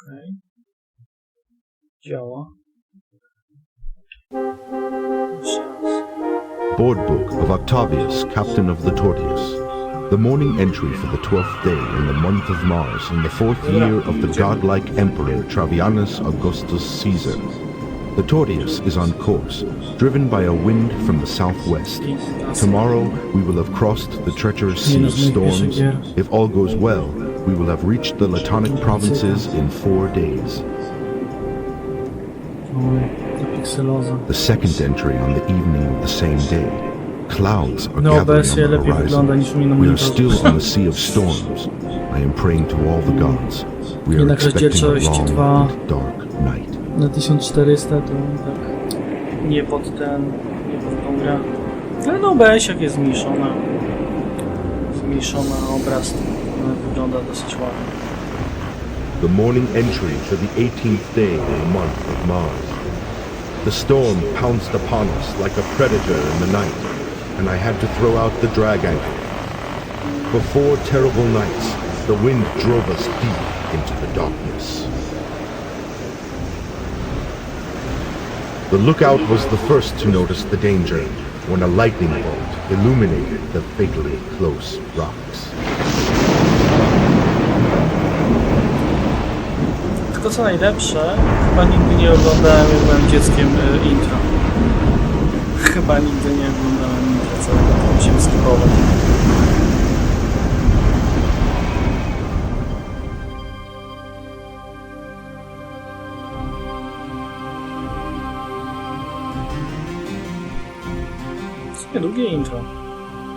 Okej. Działa. Board Book of Octavius, Captain of the Tortius. The morning entry for the twelfth day in the month of Mars in the fourth year of the godlike Emperor Travianus Augustus Caesar. The Tortius is on course, driven by a wind from the southwest. Tomorrow we will have crossed the treacherous sea of storms. If all goes well, we will have reached the Latonic provinces in four days. The second entry on the evening of the same day. Clouds are No, gathering on the horizon. We are still on the sea of storms. I am praying to all the gods. We are expecting a long and dark night. Na 1400 to tak nie pod ten, nie pod tą grę. Ale no OBS-iak jest zmniejszona. Zmniejszona obraz wygląda dosyć ładnie. The morning entry for the 18th day in the month of Mars. The storm pounced upon us like a predator in the night, and I had to throw out the drag anchor. For four terrible nights, the wind drove us deep into the darkness. The lookout was the first to notice the danger when a lightning bolt illuminated the fatally close rocks. Co najlepsze, chyba nigdy nie oglądałem jak byłem dzieckiem y, intro. Chyba nigdy nie oglądałem intro to musimy skipować. W intro.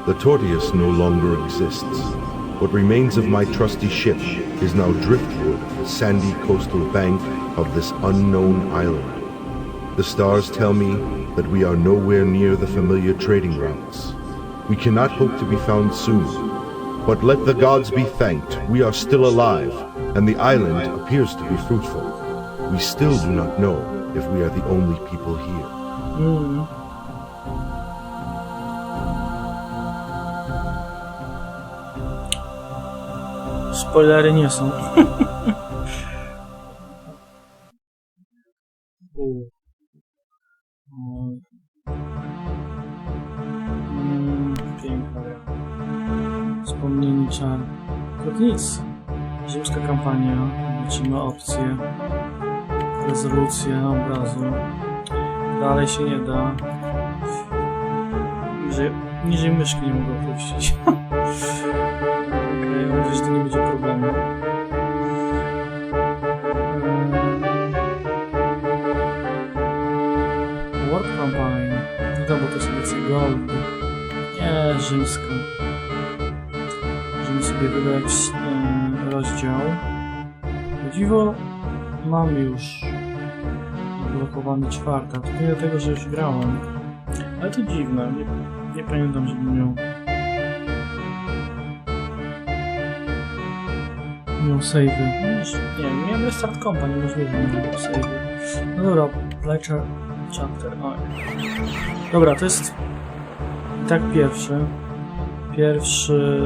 The Tortius no longer exists. What remains of my trusty ship is now driftwood the sandy coastal bank of this unknown island. The stars tell me that we are nowhere near the familiar trading routes. We cannot hope to be found soon. But let the gods be thanked, we are still alive, and the island appears to be fruitful. We still do not know if we are the only people here. Mm. Spoilery nie są. U. Oj. Mm, Piękna gra. Wspomnieni czar. To nic. Rzymska kampania. Liczymy opcje. Rezolucja obrazu. Dalej się nie da. Niżej, niżej myszki nie mogę opuścić. Nadzieję, że to nie będzie problemu. World Campaign. No to, bo to sobie co gold. Nie, rzymsko. Możemy sobie dodać e, rozdział. O dziwo mam już blokowany czwarta. To nie dlatego, że już grałem. Ale to dziwne. Nie, nie pamiętam, żebym miał. Miał save'y. No, Nie miałem restart kompa, niemożliwe, nie miał save'y. No dobra, lecture chapter. O. Dobra, to jest i tak pierwszy. Pierwszy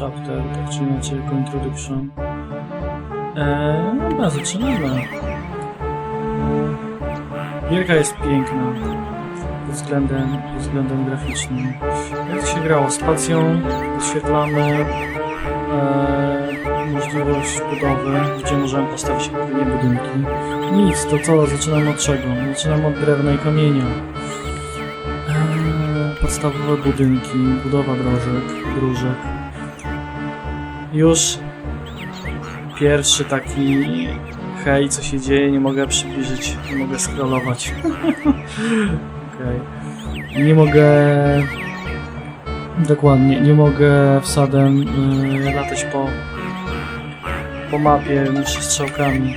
chapter, tak czy inaczej, jako introduction. Eee, dobra, zaczynamy. Gierka jest piękna pod względem, pod względem graficznym. Jak się grało? Spacją wyświetlamy e, możliwość budowy, gdzie możemy postawić odpowiednie budynki. Nic, to co? Zaczynamy od czego? Zaczynamy od drewna i kamienia. E, podstawowe budynki, budowa dróżek, dróżek. Już pierwszy taki hej, co się dzieje, nie mogę przybliżyć, nie mogę scrollować. Okej. Nie mogę... Dokładnie, nie mogę wsadem y, latać po, po mapie, muszę strzałkami.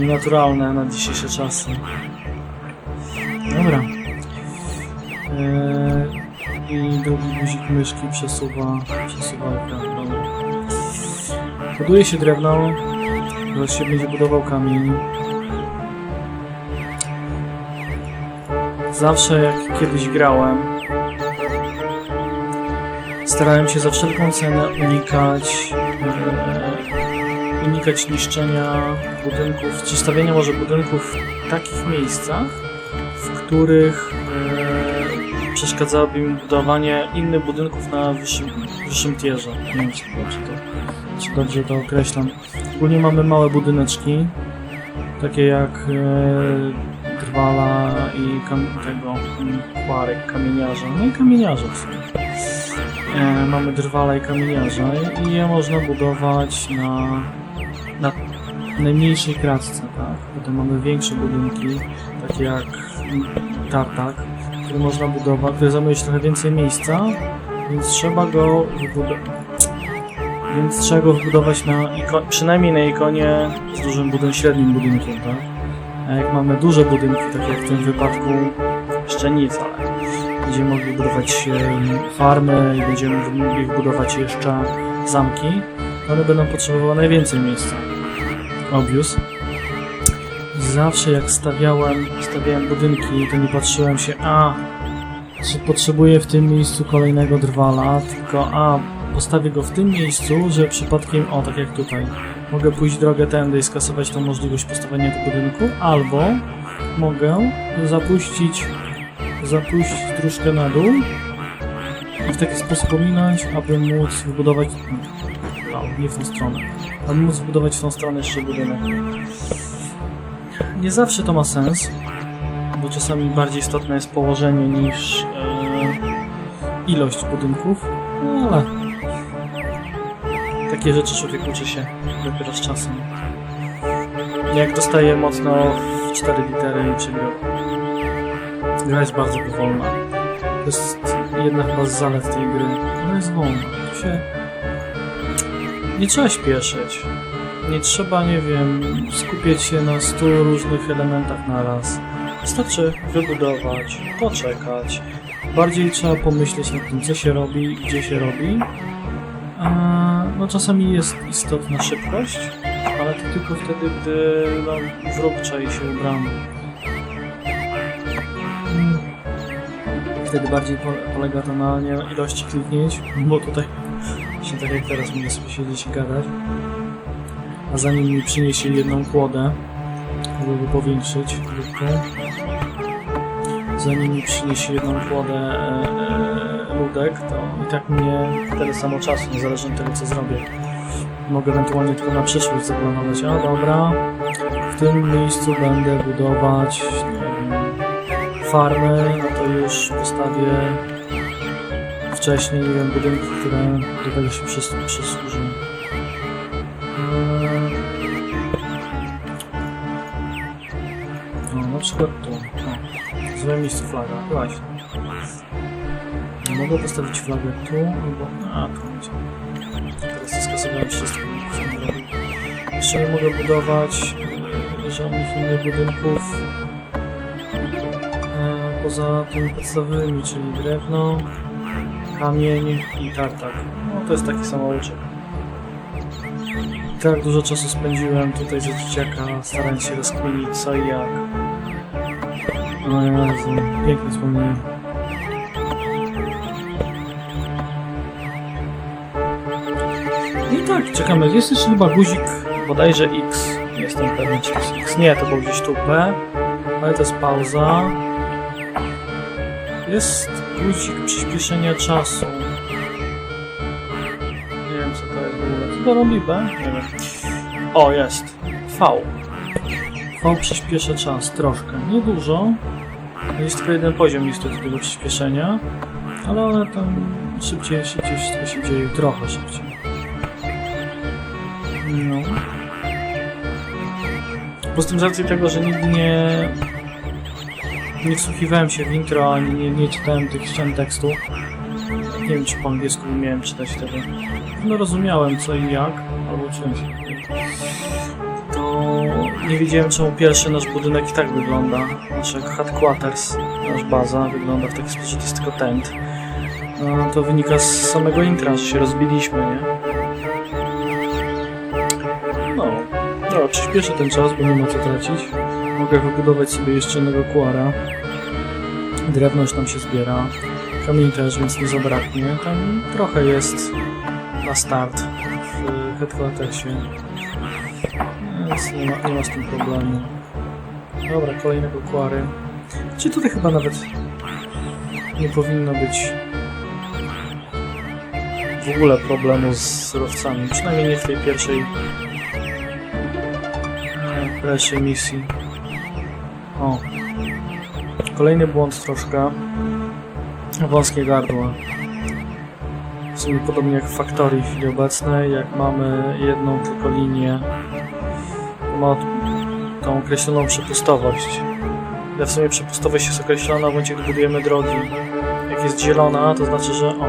Nienaturalne na dzisiejsze czasy. Dobra. E, I drugi guzik myszki przesuwa, przesuwa ekran. Buduje się drewno, Zaraz się będzie budował kamień. Zawsze jak kiedyś grałem, starałem się za wszelką cenę unikać, unikać niszczenia budynków, czy stawiania może budynków w takich miejscach, w których e, przeszkadzałoby mi budowanie innych budynków na wyższym, wyższym tierze. Nie wiem, czy to, czy dobrze to określam. Ogólnie mamy małe budyneczki, takie jak e, drwala i kam tego mm, kwarek, kamieniarza. No i kamieniarza w sumie. E, mamy drwala i kamieniarza i je można budować na, na najmniejszej kratce, tak? Potem mamy większe budynki, takie jak tartak, które można budować, które zajmuje się trochę więcej miejsca, więc trzeba go wybudować. Więc trzeba go wybudować na przynajmniej na ikonie z dużym budynkiem, średnim budynkiem, tak? A jak mamy duże budynki, tak jak w tym wypadku jeszcze nic, ale będziemy mogli budować e, farmy i będziemy mogli budować jeszcze zamki, one będą potrzebowały najwięcej miejsca. Obvious. Zawsze jak stawiałem, stawiałem budynki, to nie patrzyłem się, a czy potrzebuję w tym miejscu kolejnego drwala, tylko a postawię go w tym miejscu, że przypadkiem, o tak jak tutaj, mogę pójść drogę tędy i skasować tą możliwość postawienia tego budynku, albo mogę zapuścić zapuścić troszkę na dół i w taki sposób ominąć, aby móc wybudować no, nie w tą stronę, aby móc wybudować w tą stronę jeszcze budynek. Nie zawsze to ma sens, bo czasami bardziej istotne jest położenie niż e, ilość budynków, no ale takie rzeczy człowiek uczy się dopiero z czasem. Jak dostaje mocno w 4 litery i przebieg Gra jest bardzo powolna. To jest jedna chyba z zalet tej gry. Ona jest wolna. Tu się... Nie trzeba śpieszyć. Nie trzeba, nie wiem, skupiać się na stu różnych elementach na raz. Wystarczy wybudować, poczekać. Bardziej trzeba pomyśleć nad tym, co się robi gdzie się robi. A, no czasami jest istotna szybkość, ale to tylko wtedy, gdy no, wróg czai się ubrany. Wtedy bardziej po- polega to na nie, ilości kliknięć, bo tutaj właśnie tak jak teraz mogę sobie siedzieć i gadać. A zanim mi przyniesie jedną kłodę, żeby powiększyć, lekko, zanim mi przyniesie jedną kłodę e, e, ludek, to i tak mnie tyle samo czasu, niezależnie od tego co zrobię. Mogę ewentualnie tylko na przyszłość zaplanować, a dobra, w tym miejscu będę budować farmy, to już postawię wcześniej, nie wiem, budynki, które do tego się przys- przysłużą. Eee, No, na przykład tu. O, w złym miejscu flaga, właśnie. Mogę postawić flagę tu, albo... A, tu będzie. Teraz to skasowałem wszystko, co. Jeszcze nie mogę budować żadnych innych budynków poza tymi podstawowymi, czyli drewno, kamień i tartak. No to jest taki samouczek. Tak dużo czasu spędziłem tutaj ze dzieciaka, starając się rozkminić co i jak. No Jezu, piękne wspomnienie. I tak, czekamy. Jest jeszcze chyba guzik bodajże X. Nie jestem pewien, czy jest X. Nie, to był gdzieś tu P, ale to jest pauza. Jest guzik przyspieszenia czasu. Nie wiem, co to jest w ogóle. Co to robi B? Nie wiem. O, jest. V. V przyspieszę czas troszkę. Nie dużo. Jest tylko jeden poziom niestety tego przyspieszenia. Ale one tam szybciej, szybciej wszystko się dzieje. Trochę szybciej. No. Poza tym z racji tego, że nigdy nie nie wsłuchiwałem się w intro, ani nie, nie czytałem tych ścian tekstu. Nie wiem, czy po angielsku umiałem czytać wtedy. No rozumiałem co i jak, albo czymś. To nie wiedziałem, czemu pierwszy nasz budynek i tak wygląda. Nasz jak headquarters, nasz baza wygląda w taki sposób, że to jest tylko tent. No, to wynika z samego intra, że się rozbiliśmy, nie? No, dobra, przyspieszę ten czas, bo nie ma co tracić. Mogę wybudować sobie jeszcze jednego kuara. Drewno już tam się zbiera. Kamień też, więc nie zabraknie. Tam trochę jest na start w headquartersie. więc nie ma, nie ma z tym problemu. Dobra, kolejnego kwary. Czy tutaj chyba nawet nie powinno być w ogóle problemu z surowcami, przynajmniej nie w tej pierwszej e, pierwszej misji. O. Kolejny błąd troszkę. Wąskie gardła. W sumie podobnie jak w Factory w chwili obecnej, jak mamy jedną tylko linię, ma tą określoną przepustowość. Ale w sumie przepustowość jest określona w momencie, gdy budujemy drogi. Jak jest zielona, to znaczy, że o.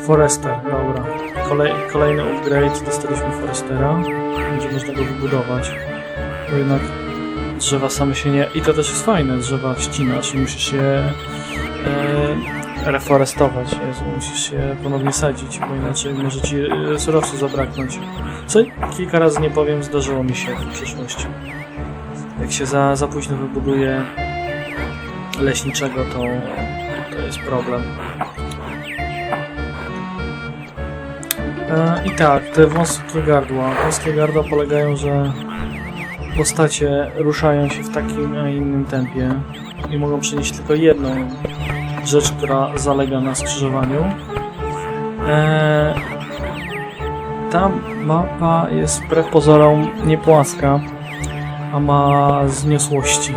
Forester, dobra. Kolej, kolejny upgrade, dostaliśmy Forestera. Będzie można go wybudować. Bo jednak drzewa same się nie... I to też jest fajne, drzewa ścinasz i musisz je e, reforestować. Jezu, musisz je ponownie sadzić, bo inaczej może ci e, surowców zabraknąć. Co kilka razy nie powiem, zdarzyło mi się w przyszłości. Jak się za, za późno wybuduje leśniczego, to, to jest problem. E, I tak, te wąskie gardła. Wąskie gardła polegają, że postacie ruszają się w takim, a innym tempie i mogą przynieść tylko jedną rzecz, która zalega na skrzyżowaniu. E, ta mapa jest wbrew pozorom nie płaska, a ma zniosłości.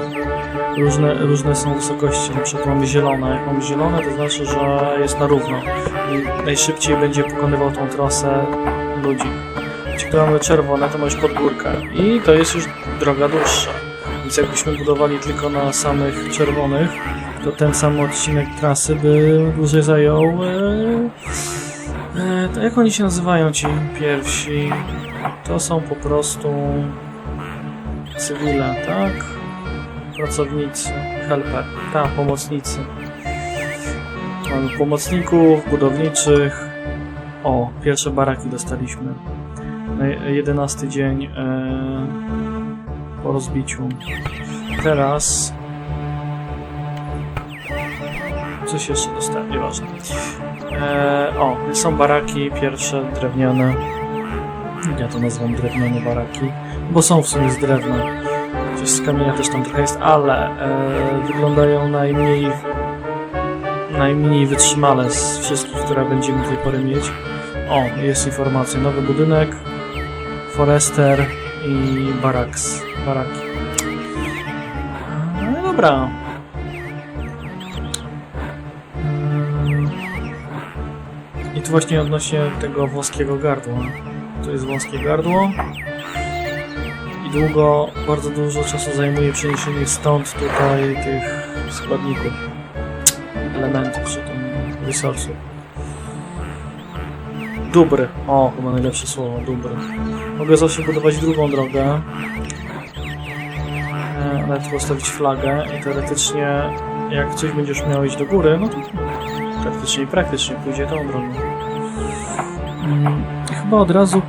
Różne, różne są wysokości, na przykład mamy zielone. Jak mamy zielone, to znaczy, że jest na równo. I najszybciej będzie pokonywał tą trasę ludzi. Ci, mamy czerwone, to ma już pod. I to jest już droga dłuższa. Więc jakbyśmy budowali tylko na samych czerwonych, to ten sam odcinek trasy by dłużej zajął. E, e, to jak oni się nazywają ci pierwsi? To są po prostu cywile, tak? Pracownicy, helper, tak, pomocnicy. Mamy pomocników, budowniczych. O, pierwsze baraki dostaliśmy. Na 11 dzień e, po rozbiciu. Teraz coś jeszcze dostałem, nieważne. E, o, są baraki pierwsze drewniane. Ja to nazywam drewniane baraki, bo są w sumie z drewna. Gdzieś z kamienia też tam trochę jest, ale e, wyglądają najmniej najmniej wytrzymale z wszystkich, które będziemy do tej pory mieć. O, jest informacja. Nowy budynek, Forester i Baraks. Baraki. No dobra. I tu właśnie odnośnie tego wąskiego gardła. To jest wąskie gardło. I długo, bardzo dużo czasu zajmuje przeniesienie stąd tutaj tych składników, elementów, czy tam resursów. Dubry. O, chyba najlepsze słowo, dubry. Mogę zawsze budować drugą drogę. E, Nawet postawić flagę i teoretycznie jak coś będziesz miał iść do góry, no to teoretycznie i praktycznie pójdzie tą drogą. Mm, chyba od razu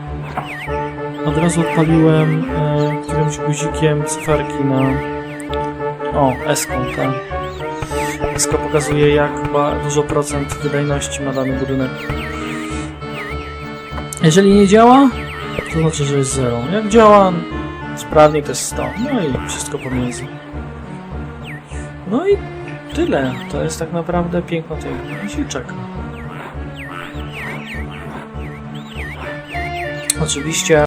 od razu odpaliłem e, którymś guzikiem cyferki na o, eską, tak. Eska pokazuje jak ba- dużo procent wydajności ma dany budynek. Jeżeli nie działa, to znaczy, że jest 0. Jak działa sprawnie, to jest 100. No i wszystko pomiędzy. No i tyle. To jest tak naprawdę piękno tej gry. Się czeka. Oczywiście